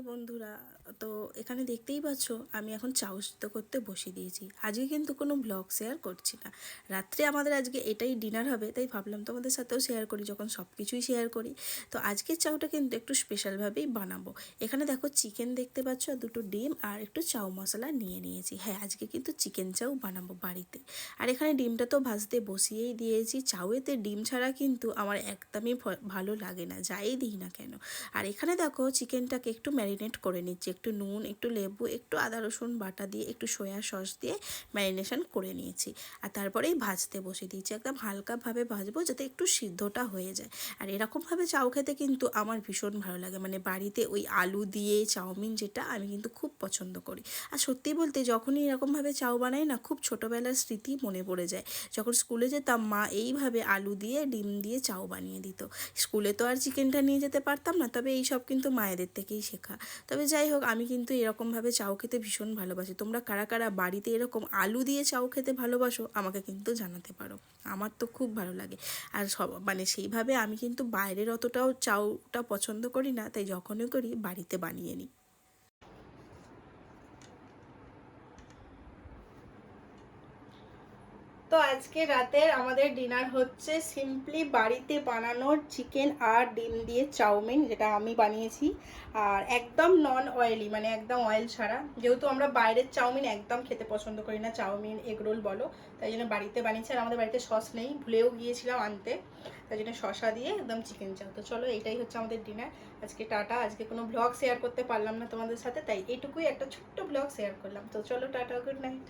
High বন্ধুরা। তো এখানে দেখতেই পাচ্ছ, আমি এখন সিদ্ধ করতে বসিয়ে দিয়েছি। আজকে কিন্তু কোনো ব্লগ শেয়ার করছি না। রাত্রে আমাদের আজকে এটাই ডিনার হবে, তাই ভাবলাম তোমাদের সাথেও শেয়ার করি, যখন সব কিছুই শেয়ার করি। তো আজকের চাউটা কিন্তু একটু স্পেশালভাবেই বানাবো। এখানে দেখো চিকেন দেখতে পাচ্ছ আর দুটো ডিম আর একটু চাউ মশলা নিয়ে নিয়েছি। হ্যাঁ আজকে কিন্তু চিকেন চাউ বানাবো বাড়িতে। আর এখানে ডিমটা তো ভাজতে বসিয়েই দিয়েছি। চাউয়েতে ডিম ছাড়া কিন্তু আমার একদমই ভালো লাগে না, যাই দিই না কেন। আর এখানে দেখো চিকেনটাকে একটু ম্যারিনেট করে নিচ্ছি। একটু নুন, একটু লেবু, একটু আদা, রসুন বাটা দিয়ে, একটু সয়া সস দিয়ে ম্যারিনেশন করে নিয়েছি। আর তারপরেই ভাজতে বসে দিয়েছি। একদম হালকাভাবে ভাজবো যাতে একটু সিদ্ধটা হয়ে যায়। আর এরকমভাবে চাউ খেতে কিন্তু আমার ভীষণ ভালো লাগে। মানে বাড়িতে ওই আলু দিয়ে চাউমিন যেটা আমি কিন্তু খুব পছন্দ করি। আর সত্যি বলতে যখনই এরকমভাবে চাউ বানাই না, খুব ছোটোবেলার স্মৃতি মনে পড়ে যায়। যখন স্কুলে যেতাম, মা এইভাবে আলু দিয়ে, ডিম দিয়ে চাউ বানিয়ে দিত। স্কুলে তো আর চিকেনটা নিয়ে যেতে পারতাম না, তবে এই সব কিন্তু মায়েদের থেকেই শেখা। তবে যাই হোক, আমি কিন্তু এরকমভাবে চাউ খেতে ভীষণ ভালোবাসি। তোমরা কারা কারা বাড়িতে এরকম আলু দিয়ে চাউ খেতে ভালোবাসো, আমাকে কিন্তু জানাতে পারো। আমার তো খুব ভালো লাগে। আর সব মানে সেইভাবে আমি কিন্তু বাইরের অতটাও চাউটা পছন্দ করি না, তাই যখনই করি বাড়িতে বানিয়ে নিই। তো আজকে রাতের আমাদের ডিনার হচ্ছে সিম্পলি বাড়িতে বানানোর চিকেন আর ডিম দিয়ে চাউমিন, যেটা আমি বানিয়েছি। আর একদম নন অয়েলি মানে একদম অয়েল ছাড়া। যেহেতু আমরা বাইরের চাউমিন একদম খেতে পছন্দ করি না, চাউমিন এগরোল বলো, তাই জন্য বাড়িতে বানিয়েছি। আর আমাদের বাড়িতে সস নেই, ভুলেও গিয়েছিলাম আনতে। তাই জন্য শশা দিয়ে একদম চিকেন চাউ। তো চলো, এটাই হচ্ছে আমাদের ডিনার। আজকে টাটা, আজকে কোনো ব্লগ শেয়ার করতে পারলাম না তোমাদের সাথে, তাই এটুকুই একটা ছোট্ট ব্লগ শেয়ার করলাম। তো চলো, টাটা গুড নাইট